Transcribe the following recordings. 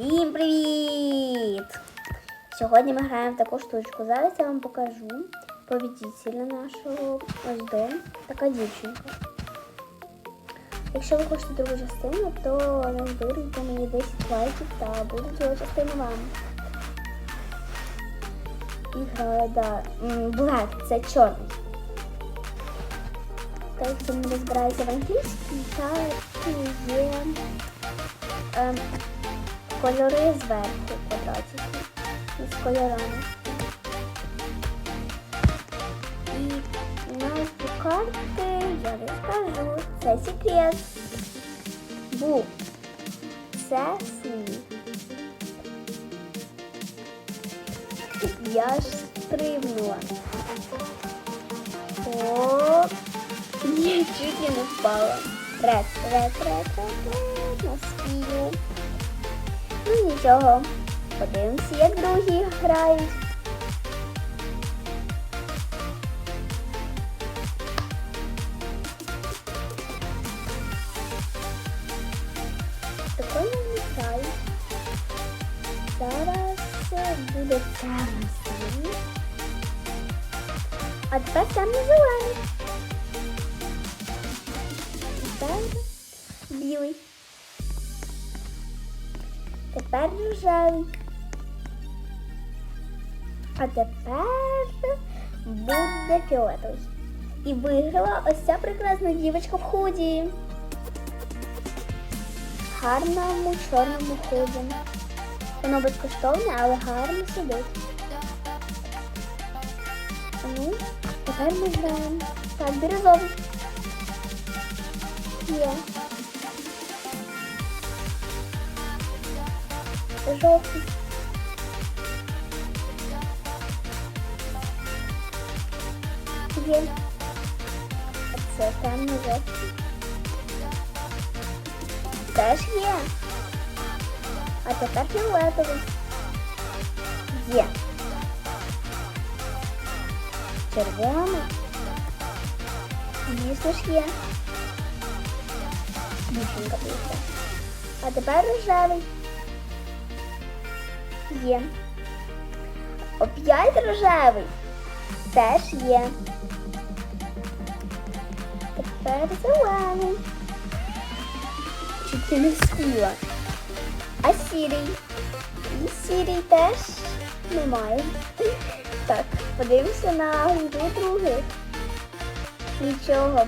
Всім привіт! Сьогодні ми граємо в таку штучку. Зараз я вам покажу побідітеля нашого ось до така дівчинка. Якщо ви хочете другу частину, то назбирайте мені 10 лайків та буде друга частина вам. І грає, да. Black, це чорний. Так, це не розбирається в англійській, та є ем, кольори зверху квадратики із кольорами. І назву карти я не скажу. Це секрет. Бу. Це сніг. Я ж стрибнула. О, я чуть не впала. Ред, ред, ред, ред, ред, на спію. Ну нічого. Подивимося, як другі грають. Вони грають. Зараз буде темно. А тепер темно-зелений. Тепер білий. Тепер рожевий. А тепер буде фіолетовий. І виграла ось ця прекрасна дівчинка в худі. Гарному чорному худі. Воно безкоштовне, але гарно сидить. Ну, тепер ми граємо. Так, бірюзовий. Є. Жовтий. Є. Це темно жовтий. Теж є. А тепер фіолетовий. Є. Червоний. Звісно ж є. Дівчинка прийшла. А тепер рожевий. Є. Оп'ять рожевий. Теж є. Тепер зелений. Чуть не спіла. А сірий. І сірий теж немає. Так, подивимося на гру других. Нічого,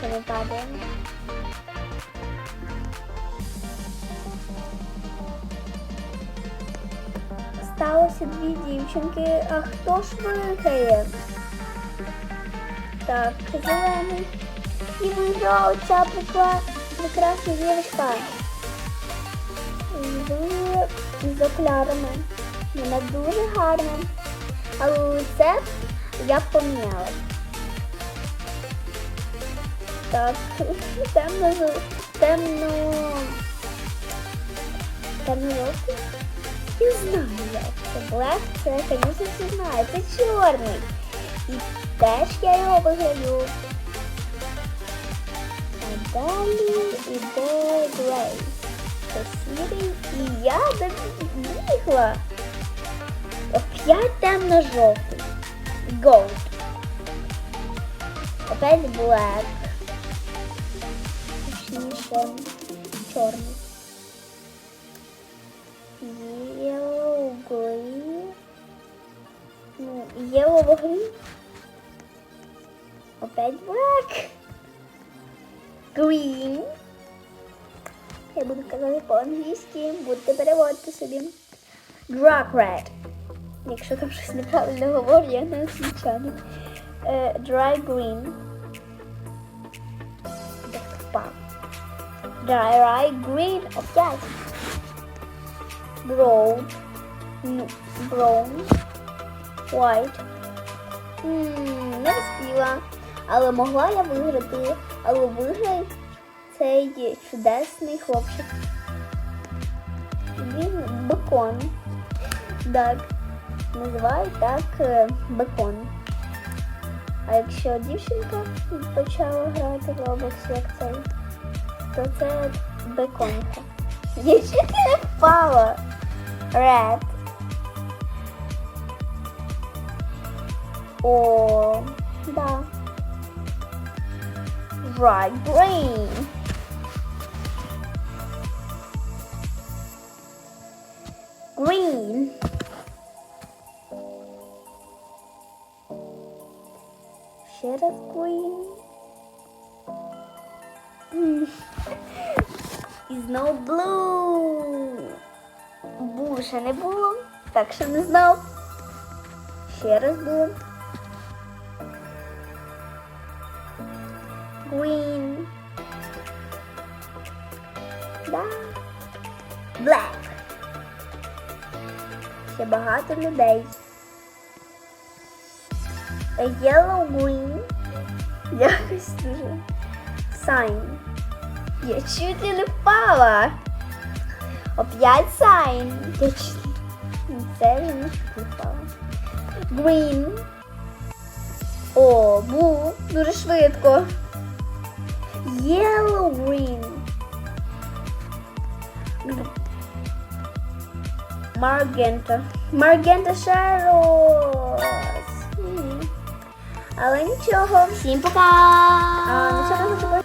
що не падає. Сталося дві дівчинки. А хто ж виграє? Так, зелений. І виграла ця прикла- прекрасна дівчинка. З, оклярами. Вона дуже гарна. Але лице я поміняла. Так, темно, темно, темно Я знаю, це. Блек, це, звісно, всі знають. Це чорний. І теж я його виграю. А далі іде Грей. Це сірий. І я добігла. Опять темно-жовтий. Gold. Опять black. Точніше, чорний. Yellow green. Опять black. Green. Я буду казати по-англійськи, будете переводити собі. Dark red. Якщо там щось неправильно говорю, я не освічаю. Е, Dry green. Я впав. Dry, dry green. Опять. Brown. Ну, brown. White. М, Не встигла. Але могла я виграти. Але виграє цей чудесний хлопчик. Він бекон. Так. Називають так е, бекон. А якщо дівчинка почала грати в Roblox як цей, то це беконка. Чуть не впала. Red. О, да. Right, green. Green. Ще раз green. М. І знов blue. Blue ще не було, так що не знав. Ще раз blue. Да. Black. Ще багато людей. A yellow green. Якось дуже. Sign. Я чуть не впала. Опять sign. Я чуть... Не впала. Green. О, blue. Дуже швидко. Yellow green. Маргента. Маргента Шарлоз. Але нічого. Всім пока! А, ну що ми хочемо